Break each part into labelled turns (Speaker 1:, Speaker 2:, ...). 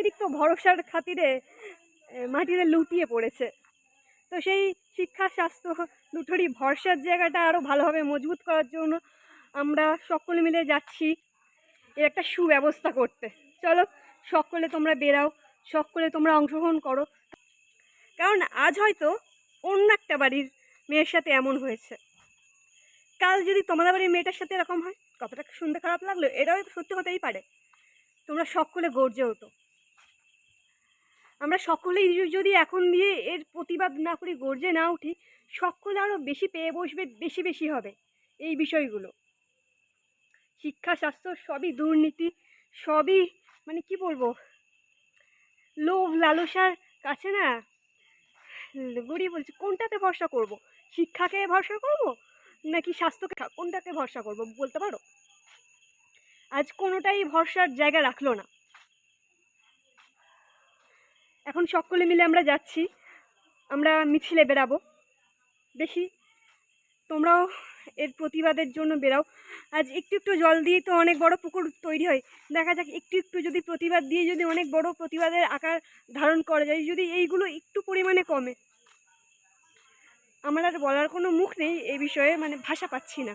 Speaker 1: অতিরিক্ত ভরসার খাতিরে মাটিতে লুটিয়ে পড়েছে। তো সেই শিক্ষা, স্বাস্থ্য দুটোরই ভরসার জায়গাটা আরও ভালোভাবে মজবুত করার জন্য আমরা সকলে মিলে যাচ্ছি এর একটা সুব্যবস্থা করতে। চলো, সকলে তোমরা বেরাও, সকলে তোমরা অংশগ্রহণ করো। কারণ আজ হয়তো অন্য একটা বাড়ির মেয়ের সাথে এমন হয়েছে। কাল যদি তোমাদের বাড়ির মেয়েটার সাথে এরকম হয়, কথাটা শুনতে খারাপ লাগল এটাও সত্যি হতেই পারে। তোমরা সকলে গর্জে ওঠো। আমরা সকলেই যদি এখন দিয়ে এর প্রতিবাদ না করি, গর্জে না উঠি, সকলে আরও বেশি পেয়ে বসবে, বেশি বেশি হবে এই বিষয়গুলো। শিক্ষা, স্বাস্থ্য সবই দুর্নীতি, সবই মানে কি বলব? লোভ, লালসার কাছে না গড়িয়ে বলছে, কোনটাতে ভরসা করব? শিক্ষাকে ভরসা করব নাকি স্বাস্থ্যকে কোনটাকে ভরসা করব? বলতে পারো? আজ কোনোটাই ভরসার জায়গা রাখল না। এখন সকলে মিলে আমরা যাচ্ছি। আমরা মিছিলে বেরাবো দেখি, তোমরাও এর প্রতিবাদের জন্য বেরাও আজ একটু একটু জল দিয়ে তো অনেক বড় পুকুর তৈরি হয়। দেখা যাক, একটু একটু যদি প্রতিবাদ দিয়ে যদি অনেক বড় প্রতিবাদের আকার ধারণ করা যায়, যদি এইগুলো একটু পরিমাণে কমে। আমার আর বলার কোনো মুখ নেই এই বিষয়ে মানে ভাষা পাচ্ছি না।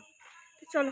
Speaker 1: চলো।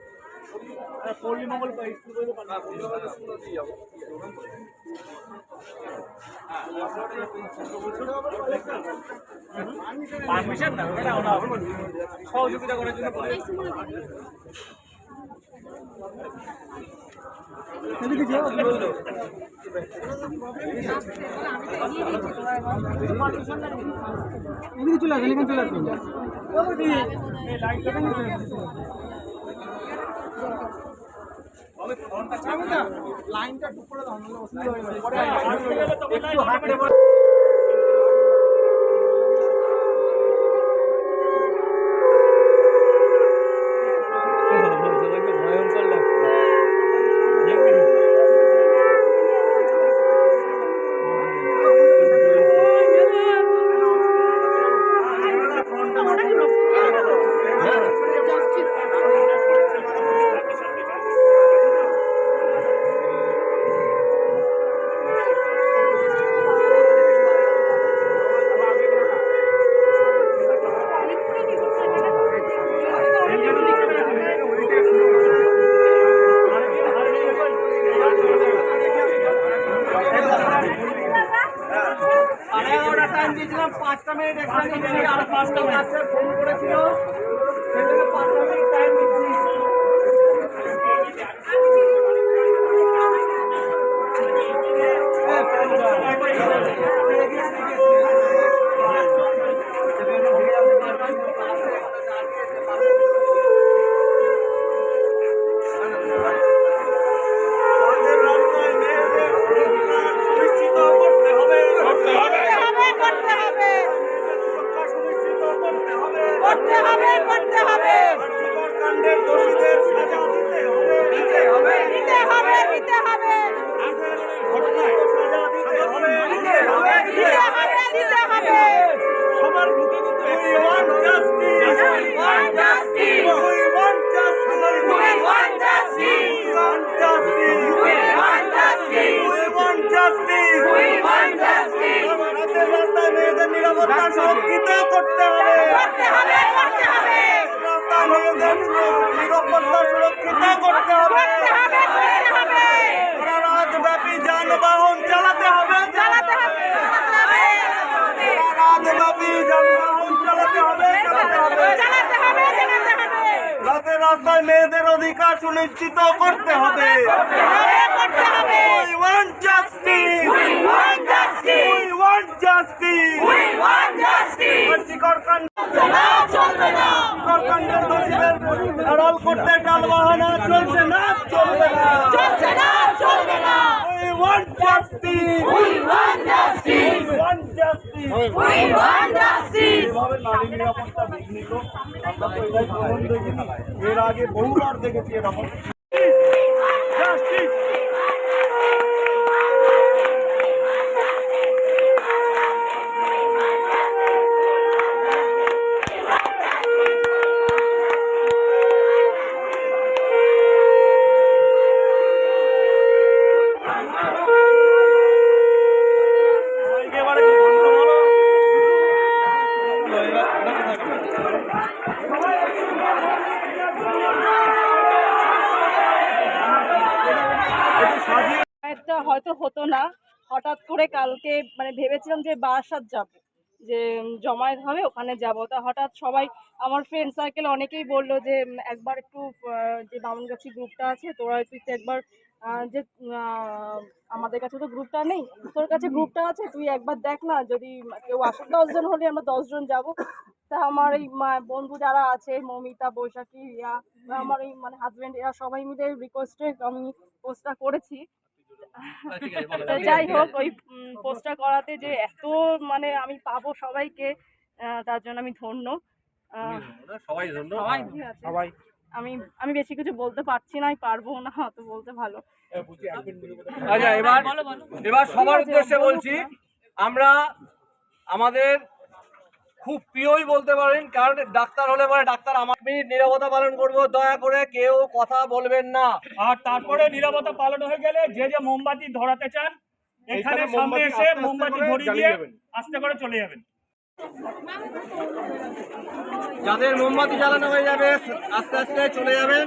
Speaker 2: পারমিশন না ওটা সহযোগিতা করার জন্য
Speaker 3: চলে আসেন এখানে চলে আসুন লাইনটা টুক করে দাও পাঁচটা মিনিট এখানে আর পাঁচটা মিনিট ফোন করেছিল।
Speaker 4: করতে হবে।
Speaker 3: রাস্তা নিরাপত্তা সুরক্ষিত করতে হবে। রাতব্যাপী যানবাহন চালাতে হবে।
Speaker 4: চালাতে হবে
Speaker 3: রাতব্যাপী যানবাহন হবে চালাতে হবে। রাতে রাস্তায় মেয়েদের অধিকার সুনিশ্চিত করতে হবে।
Speaker 4: করতে হবে
Speaker 3: We want justice.
Speaker 4: We want justice.
Speaker 3: We want justice.
Speaker 4: We want justice.
Speaker 3: আর্যিকর কাণ্ড
Speaker 4: চলবে না চলবে না
Speaker 3: কাণ্ডের দোষীদের আড়াল করতে টালবাহানা চলছে না চলবে না
Speaker 4: চলছে না চলবে না
Speaker 3: We want justice! We want justice! We want justice! We want justice! এভাবে নারী নিরাপত্তা বিঘ্নিত আমরা তো এটাই প্রথম দেখিনি এর আগে বহুবার দেখেছি এরকম একেবারে কি বন্ধ হলো এবার এটা কোথায় গেল?
Speaker 4: একটা হয়তো হতো না হঠাৎ করে কালকে মানে ভেবেছিলাম যে বারাসাত যাব যে জমায়েত হবে ওখানে যাব। তা হঠাৎ সবাই আমার ফ্রেন্ড সার্কেল অনেকেই বলল যে একবার একটু যে বামুনগাছি গ্রুপটা আছে তোরা একটু একবার যে আমাদের কাছে তো গ্রুপটা নেই তোর কাছে গ্রুপটা আছে তুই একবার দেখ না যদি কেউ আসে দশজন হলে আমরা দশজন যাব। তা আমার এই বন্ধু যারা আছে মমিতা বৈশাখী রিয়া আমার এই মানে হাজব্যান্ড এরা সবাই মিলে রিকোয়েস্টে আমি পোস্টটা করেছি। যাই হোক ওই পোস্টটা করাতে যে এত মানে আমি পাবো সবাইকে তার জন্য আমি ধন্য।
Speaker 2: সবাই ধন্য।
Speaker 4: ঠিক আছে। আমি আমি বেশি কিছু বলতে পারছি না পারব না অত বলতে ভালো।
Speaker 2: আচ্ছা এবার এবার সবার উদ্দেশ্যে বলছি আমরা আমাদের খুব প্রিয়ই বলতে পারেন কারণ ডাক্তার হলে পরে ডাক্তার আমার নিরবতা পালন করব। দয়া করে কেউ কথা বলবেন না।
Speaker 5: আর তারপরে নিরাপত্তা পালন হয়ে গেলে যে যে মোমবাতি ধরাতে চান এখানে সামনে এসে মোমবাতি ধরিয়ে দিয়ে
Speaker 3: যাবেন।
Speaker 5: আস্তে করে চলে যাবেন।
Speaker 2: যাদের মোমবাতি জ্বালানো হয়ে যাবে আস্তে আস্তে চলে যাবেন।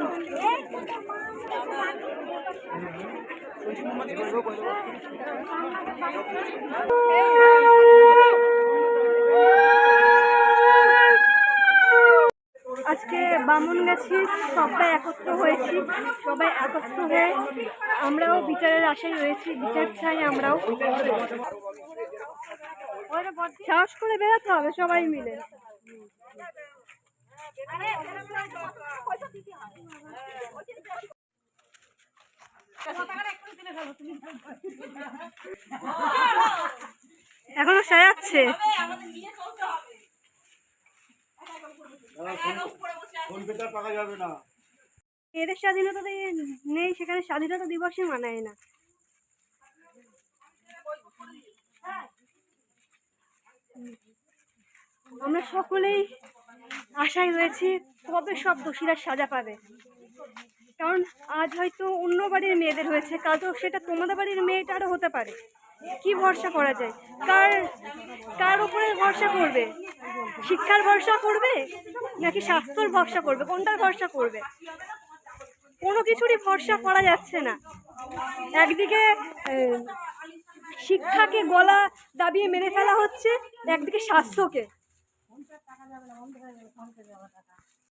Speaker 1: আজকে বামনগাছি সবাই একত্র হয়েছি। সবাই একত্র হয়ে আমরাও বিচারের আশায় রয়েছি, বিচার চাই আমরাও। সাহস করে বেরোতে হবে সবাই মিলে। এখনও সাজাচ্ছে। এদের স্বাধীনতা নেই, সেখানে স্বাধীনতা দিবসে মানায় না। আমরা সকলেই আশায় রয়েছি, কবে সব দোষীরা সাজা পাবে। কারণ আজ হয়তো অন্য বাড়ির মেয়েদের হয়েছে, কাল তো সেটা তোমাদের বাড়ির মেয়েটারও হতে পারে। কি ভরসা করা যায়? কার কার উপরে ভরসা করবে? শিক্ষার ভরসা করবে নাকি স্বাস্থ্যর ভরসা করবে? কোনটার ভরসা করবে? কোনো কিছুরই ভরসা করা যাচ্ছে না। একদিকে শিক্ষাকে গলা দাবিয়ে মেরে ফেলা হচ্ছে, একদিকে স্বাস্থ্যকে।